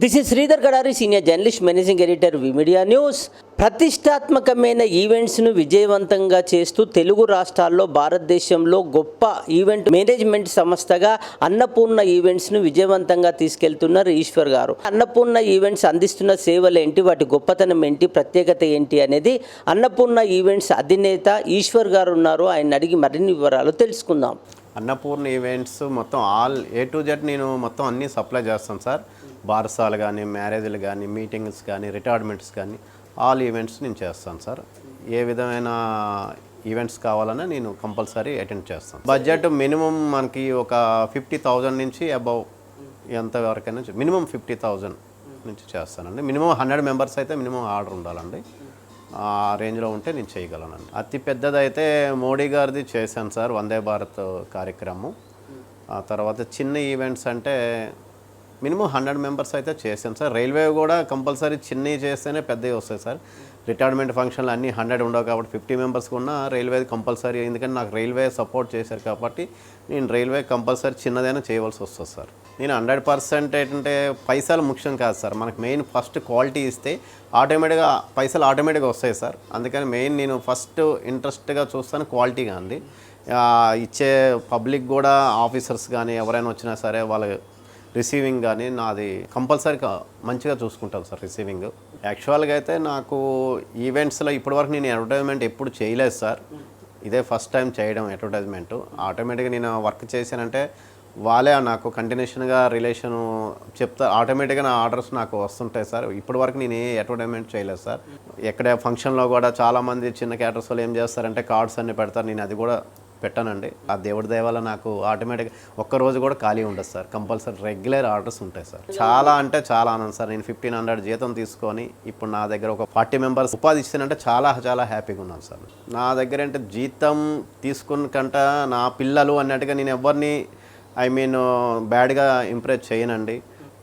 This is Sridhar Gadari senior journalist managing editor V media news ప్రతిష్టాత్మకమైన ఈవెంట్స్ను విజయవంతంగా చేస్తూ తెలుగు రాష్ట్రాల్లో భారతదేశంలో గొప్ప ఈవెంట్ మేనేజ్మెంట్ సంస్థగా అన్నపూర్ణ ఈవెంట్స్ను విజయవంతంగా తీసుకెళ్తున్నారు ఈశ్వర్ గారు. అన్నపూర్ణ ఈవెంట్స్ అందిస్తున్న సేవలు ఏంటి? వాటి గొప్పతనం ఏంటి? ప్రత్యేకత ఏంటి? అనేది అన్నపూర్ణ ఈవెంట్స్ అధినేత ఈశ్వర్ గారు ఉన్నారు. ఆయన అడిగి మరిన్ని వివరాలు తెలుసుకుందాం. అన్నపూర్ణ ఈవెంట్స్ మొత్తం ఆల్ ఏ టు జెడ్ నేను మొత్తం అన్నీ సప్లై చేస్తాను సార్ బారసాలు కానీ మ్యారేజ్లు కానీ మీటింగ్స్ కానీ రిటైర్మెంట్స్ కానీ ఆల్ ఈవెంట్స్ నేను చేస్తాను సార్ ఏ విధమైన ఈవెంట్స్ కావాలన్నా నేను కంపల్సరీ అటెండ్ చేస్తాను బడ్జెట్ మినిమం మనకి ఒక ఫిఫ్టీ థౌజండ్ నుంచి అబౌవ్ ఎంత వరకైనా మినిమం ఫిఫ్టీ థౌజండ్ నుంచి చేస్తానండి. మినిమం హండ్రెడ్ మెంబర్స్ అయితే మినిమం ఆర్డర్ ఉండాలండి. ఆ రేంజ్లో ఉంటే నేను చేయగలనండి. అతి పెద్దదైతే మోడీ గారిది చేశాను సార్ వందే భారత్ కార్యక్రమం. ఆ తర్వాత చిన్న ఈవెంట్స్ అంటే మినిమం హండ్రెడ్ మెంబర్స్ అయితే చేశాను సార్. రైల్వే కూడా కంపల్సరీ చిన్నవి చేస్తేనే పెద్దవి వస్తాయి సార్. రిటైర్మెంట్ ఫంక్షన్లు అన్నీ హండ్రెడ్ ఉండవు కాబట్టి ఫిఫ్టీ మెంబర్స్కి ఉన్న రైల్వే కంపల్సరీ ఎందుకంటే నాకు రైల్వే సపోర్ట్ చేశారు కాబట్టి నేను రైల్వే కంపల్సరీ చిన్నదైనా చేయవలసి వస్తుంది సార్. నేను హండ్రెడ్ పర్సెంట్ ఏంటంటే పైసలు ముఖ్యం కాదు సార్. మనకు మెయిన్ ఫస్ట్ క్వాలిటీ ఇస్తే ఆటోమేటిక్గా పైసలు ఆటోమేటిక్గా వస్తాయి సార్. అందుకని మెయిన్ నేను ఫస్ట్ ఇంట్రెస్ట్గా చూస్తాను క్వాలిటీగా అండి ఇచ్చే పబ్లిక్ కూడా ఆఫీసర్స్ కానీ ఎవరైనా వచ్చినా సరే వాళ్ళ రిసీవింగ్ కానీ నాది కంపల్సరీగా మంచిగా చూసుకుంటాను సార్ రిసీవింగ్. యాక్చువల్గా అయితే నాకు ఈవెంట్స్లో ఇప్పటివరకు నేను అడ్వర్టైజ్మెంట్ ఎప్పుడు చేయలేదు సార్. ఇదే ఫస్ట్ టైం చేయడం అడ్వర్టైజ్మెంట్. ఆటోమేటిక్గా నేను వర్క్ చేశానంటే వాళ్ళే నాకు కంటిన్యూషన్గా రిలేషన్ చెప్తా ఆటోమేటిక్గా నా ఆర్డర్స్ నాకు వస్తుంటాయి సార్. ఇప్పటి వరకు నేను ఏ అడ్వర్టైజ్మెంట్ చేయలేదు సార్. ఎక్కడ ఫంక్షన్లో కూడా చాలామంది చిన్న క్యాటర్స్ వాళ్ళు ఏం చేస్తారంటే కార్డ్స్ అన్ని పెడతారు. నేను అది కూడా పెట్టానండి. ఆ దేవుడి దయ వల్ల నాకు ఆటోమేటిక్గా ఒక్క రోజు కూడా ఖాళీ ఉండదు సార్. కంపల్సరీ రెగ్యులర్ ఆర్డర్స్ ఉంటాయి సార్. చాలా అంటే చాలా ఆనందం సార్. నేను ఫిఫ్టీన్ హండ్రెడ్ జీతం తీసుకొని ఇప్పుడు నా దగ్గర ఒక ఫార్టీ మెంబర్స్ ఉపాధి ఇస్తానంటే చాలా చాలా హ్యాపీగా ఉన్నాను సార్. నా దగ్గర అంటే జీతం తీసుకున్న కంట నా పిల్లలు అన్నట్టుగా నేను ఎవరిని ఐ మీన్ బ్యాడ్గా ఇంప్రెస్ చేయనండి.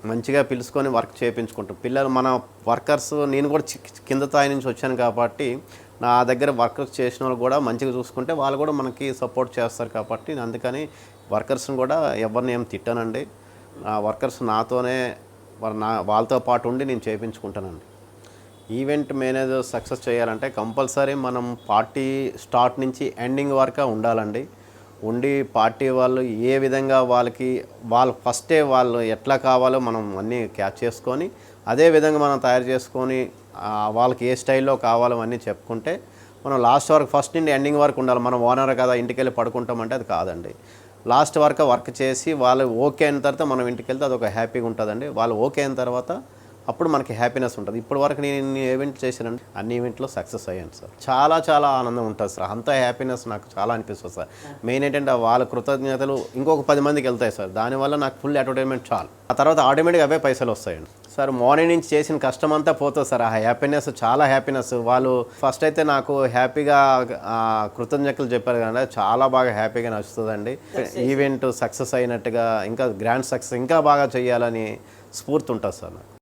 మంచిగా పిలుచుకొని వర్క్ చేయించుకుంటాం పిల్లలు మన వర్కర్స్ నేను కూడా కింద స్థాయి నుంచి వచ్చాను కాబట్టి నా దగ్గర వర్కర్స్ చేసిన వాళ్ళు కూడా మంచిగా చూసుకుంటే వాళ్ళు కూడా మనకి సపోర్ట్ చేస్తారు కాబట్టి అందుకని వర్కర్స్ని కూడా ఎవరిని ఏం తిట్టానండి. నా వర్కర్స్ నాతోనే నా వాళ్ళతో పాటు ఉండి నేను చేయించుకుంటానండి ఈవెంట్ మేనేజర్ సక్సెస్ చేయాలంటే కంపల్సరీ మనం పార్టీ స్టార్ట్ నుంచి ఎండింగ్ వరకు ఉండాలండి. ఉండి పార్టీ వాళ్ళు ఏ విధంగా వాళ్ళకి వాళ్ళు ఫస్టే వాళ్ళు ఎట్లా కావాలో మనం అన్నీ క్యాచ్ చేసుకొని అదే విధంగా మనం తయారు చేసుకొని వాళ్ళకి ఏ స్టైల్లో కావాలో అన్నీ చెప్పుకుంటే మనం లాస్ట్ వరకు ఫస్ట్ నుండి ఎండింగ్ వరకు ఉండాలి. మనం ఓనర్ కదా ఇంటికి వెళ్ళి పడుకుంటామంటే అది కాదండి. లాస్ట్ వరకు వర్క్ చేసి వాళ్ళు ఓకే అయిన తర్వాత మనం ఇంటికి వెళ్తే అదొక హ్యాపీగా ఉంటుందండి. వాళ్ళు ఓకే అయిన తర్వాత అప్పుడు మనకి హ్యాపీనెస్ ఉంటుంది. ఇప్పటి వరకు నేను ఈవెంట్ చేశానండి అన్ని ఈవెంట్లో సక్సెస్ అయ్యాను సార్. చాలా చాలా ఆనందం ఉంటుంది సార్. అంత హ్యాపీనెస్ నాకు చాలా అనిపిస్తుంది సార్. మెయిన్ ఏంటంటే వాళ్ళ కృతజ్ఞతలు ఇంకొక పది మందికి వెళ్తాయి సార్. దానివల్ల నాకు ఫుల్ అడ్వర్టైజ్మెంట్ చాలు. ఆ తర్వాత ఆటోమేటిక్గా అవే పైసలు వస్తాయండి. సార్ మార్నింగ్ నుంచి చేసిన కష్టం అంతా పోతుంది సార్. ఆ హ్యాపీనెస్ చాలా హ్యాపీనెస్ వాళ్ళు ఫస్ట్ అయితే నాకు హ్యాపీగా కృతజ్ఞతలు చెప్పారు కదా చాలా బాగా హ్యాపీగా నచ్చుతుందండి. ఈవెంట్ సక్సెస్ అయినట్టుగా ఇంకా గ్రాండ్ సక్సెస్ ఇంకా బాగా చేయాలని స్ఫూర్తి ఉంటుంది సార్ నాకు.